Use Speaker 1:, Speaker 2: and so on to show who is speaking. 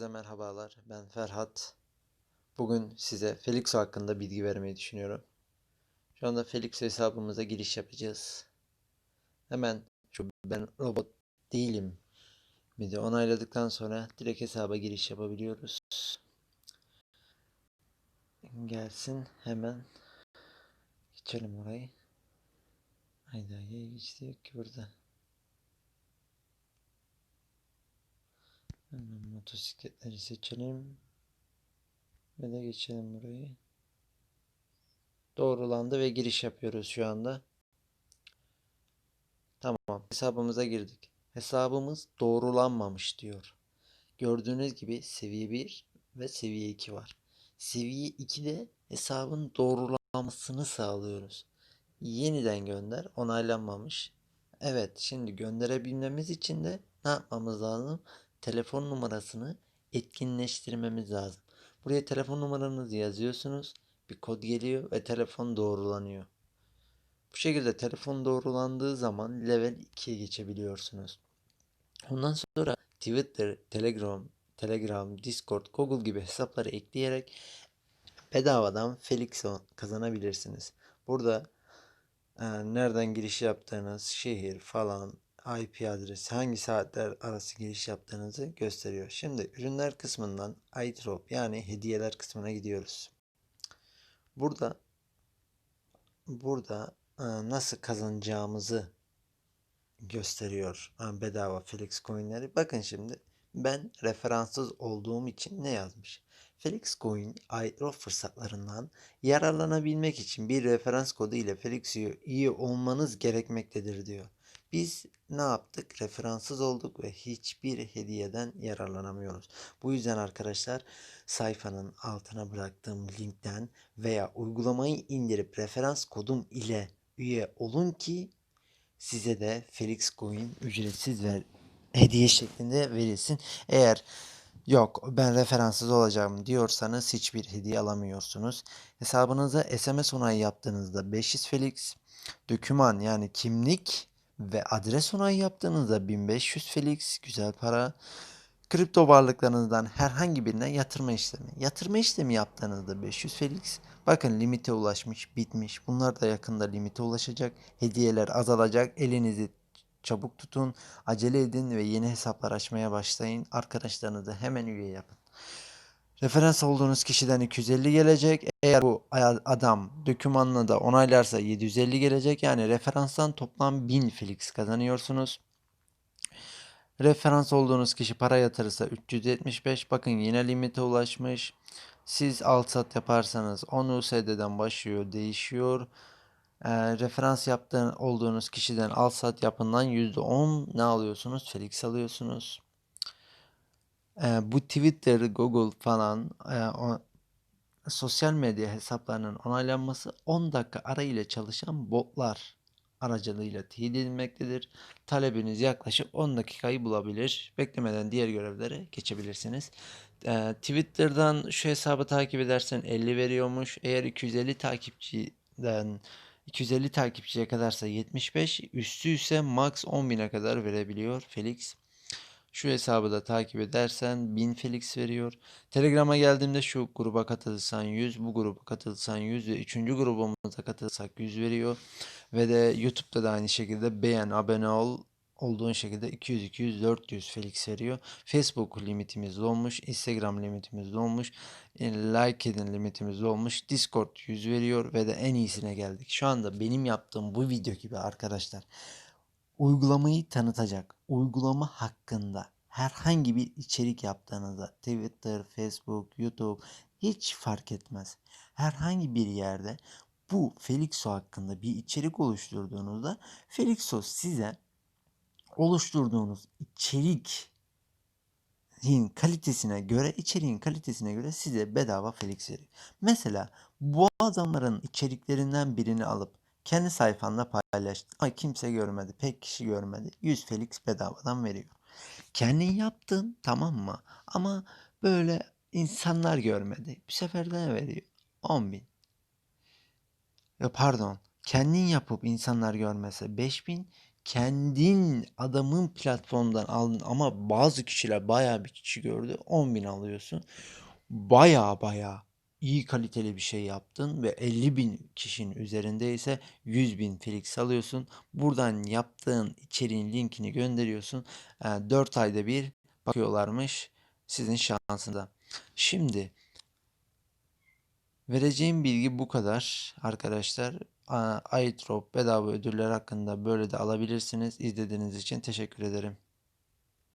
Speaker 1: Herkese merhabalar. Ben Ferhat. Bugün size Felixo hakkında bilgi vermeyi düşünüyorum. Şu anda Felixo hesabımıza giriş yapacağız. Hemen şu ben robot değilim de onayladıktan sonra direkt hesaba giriş yapabiliyoruz. Gelsin hemen geçelim orayı. Hayda ya geçti ki burada. Hemen motosikletleri seçelim. Ve de geçelim burayı. Doğrulandı ve giriş yapıyoruz şu anda. Tamam. Hesabımıza girdik. Hesabımız doğrulanmamış diyor. Gördüğünüz gibi seviye 1 ve seviye 2 var. Seviye 2'de hesabın doğrulanmasını sağlıyoruz. Yeniden gönder. Onaylanmamış. Evet, şimdi gönderebilmemiz için de ne yapmamız lazım? Telefon numarasını etkinleştirmemiz lazım. Buraya telefon numaranızı yazıyorsunuz. Bir kod geliyor ve telefon doğrulanıyor. Bu şekilde telefon doğrulandığı zaman level 2'ye geçebiliyorsunuz. Ondan sonra Twitter, Telegram, Telegram, Discord, Google gibi hesapları ekleyerek bedavadan Felixo kazanabilirsiniz. Burada e, nereden giriş yaptığınız, şehir falan, IP adresi, hangi saatler arası giriş yaptığınızı gösteriyor. Şimdi ürünler kısmından iDrop yani hediyeler kısmına gidiyoruz. Burada burada e, nasıl kazanacağımızı gösteriyor e, bedava Felix coinleri. Bakın şimdi ben referanssız olduğum için ne yazmış? Felix Coin airdrop fırsatlarından yararlanabilmek için bir referans kodu ile Felix'e iyi olmanız gerekmektedir diyor. Biz ne yaptık? Referanssız olduk ve hiçbir hediyeden yararlanamıyoruz. Bu yüzden arkadaşlar sayfanın altına bıraktığım linkten veya uygulamayı indirip referans kodum ile üye olun ki size de Felix Coin ücretsiz ver hediye şeklinde verilsin. Eğer yok ben referanssız olacağım diyorsanız hiçbir hediye alamıyorsunuz. Hesabınıza SMS onayı yaptığınızda 500 Felix, döküman yani kimlik ve adres onayı yaptığınızda 1500 Felix güzel para. Kripto varlıklarınızdan herhangi birine yatırma işlemi. Yatırma işlemi yaptığınızda 500 Felix. Bakın limite ulaşmış, bitmiş. Bunlar da yakında limite ulaşacak. Hediyeler azalacak. Elinizi çabuk tutun, acele edin ve yeni hesaplar açmaya başlayın. Arkadaşlarınızı hemen üye yapın. Referans olduğunuz kişiden 250 gelecek. Eğer bu adam dokümanını da onaylarsa 750 gelecek. Yani referanstan toplam 1000 Felix kazanıyorsunuz. Referans olduğunuz kişi para yatırırsa 375. Bakın yine limite ulaşmış. Siz alt sat yaparsanız 10 USD'den başlıyor, değişiyor. E, referans yaptığın olduğunuz kişiden alt sat yapından %10 ne alıyorsunuz? Felix alıyorsunuz. E, bu Twitter, Google falan e, o, sosyal medya hesaplarının onaylanması 10 dakika ara ile çalışan botlar aracılığıyla teyit edilmektedir. Talebiniz yaklaşık 10 dakikayı bulabilir. Beklemeden diğer görevlere geçebilirsiniz. Ee, Twitter'dan şu hesabı takip edersen 50 veriyormuş. Eğer 250 takipçiden 250 takipçiye kadarsa 75, üstü ise max 10.000'e kadar verebiliyor Felix. Şu hesabı da takip edersen 1000 Felix veriyor. Telegram'a geldiğimde şu gruba katılırsan 100, bu gruba katılırsan 100 ve 3. grubumuza katılırsak 100 veriyor. Ve de YouTube'da da aynı şekilde beğen, abone ol olduğun şekilde 200, 200, 400 Felix veriyor. Facebook limitimiz dolmuş, Instagram limitimiz dolmuş, e, like edin limitimiz dolmuş, Discord 100 veriyor ve de en iyisine geldik. Şu anda benim yaptığım bu video gibi arkadaşlar uygulamayı tanıtacak, uygulama hakkında herhangi bir içerik yaptığınızda Twitter, Facebook, YouTube hiç fark etmez. Herhangi bir yerde bu Felixo hakkında bir içerik oluşturduğunuzda Felixo size oluşturduğunuz içerik kalitesine göre, içeriğin kalitesine göre size bedava Felix veriyor. Mesela bu adamların içeriklerinden birini alıp kendi sayfanda paylaştın. Ay kimse görmedi, pek kişi görmedi. 100 Felix bedavadan veriyor. Kendin yaptın tamam mı? Ama böyle insanlar görmedi. Bu sefer de ne veriyor? 10 bin. Ya pardon. Kendin yapıp insanlar görmese 5000, kendin adamın platformdan aldın ama bazı kişiler bayağı bir kişi gördü 10.000 alıyorsun. Baya baya iyi kaliteli bir şey yaptın ve 50 bin kişinin üzerindeyse 100 bin Felix alıyorsun. Buradan yaptığın içeriğin linkini gönderiyorsun. 4 ayda bir bakıyorlarmış sizin şansında. Şimdi vereceğim bilgi bu kadar arkadaşlar. Aa, iDrop bedava ödüller hakkında böyle de alabilirsiniz. İzlediğiniz için teşekkür ederim.